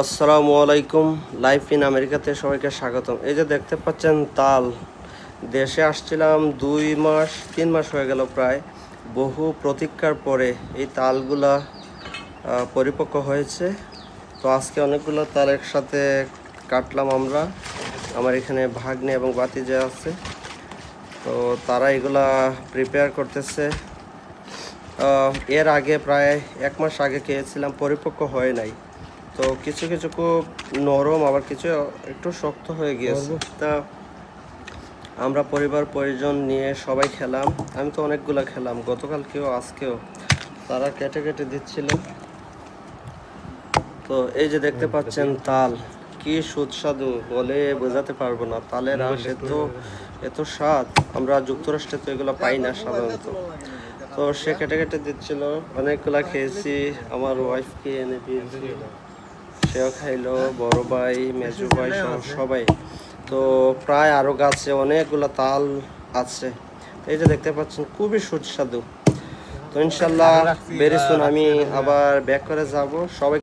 আসসালামু আলাইকুম life in আমেরিকাতে সবাইকে স্বাগতম। এই যে দেখতে পাচ্ছেন তাল, দেশে আসছিলাম দুই মাস, তিন মাস হয়ে গেল প্রায়। বহু প্রতীক্ষার পরে এই তালগুলা পরিপক্ক হয়েছে। তো আজকে অনেকগুলো তাল একসাথে কাটলাম আমরা, আমার এখানে ভাগ্নে এবং বাতিজা আছে। তো তারা এগুলা প্রিপেয়ার করতেছে। এর আগে প্রায় এক মাস আগে খেয়েছিলাম, পরিপক্ক হয় নাই। তো কিছু কিছু খুব নরম আবার কিছু একটু শক্ত হয়ে গিয়েছে। তা আমরা পরিবার পরিজন নিয়ে সবাই খেলাম। আমি তো অনেকগুলো খেলাম গতকালকেও আজকেও। তারা কেটে কেটে দিচ্ছিল। তো এই যে দেখতে পাচ্ছেন তাল কি সুস্বাদু বলে বোঝাতে পারব না। তালের রস এত এত স্বাদ। আমরা যুক্তরাষ্ট্রে তো এগুলো পাই না সাধারণত। তো সে কেটে কেটে দিচ্ছিল। অনেকগুলা খেয়েছি আমার ওয়াইফকে এনে দিয়েছি সেও খাইলো বড় ভাই মেজু ভাই সবাই। তো প্রায় আরও গাছে অনেকগুলা তাল আছে। এই যে দেখতে পাচ্ছেন খুবই সুস্বাদু। তো ইনশাল্লাহ বেরিসুন আমি আবার ব্যাক করে যাব। সবাই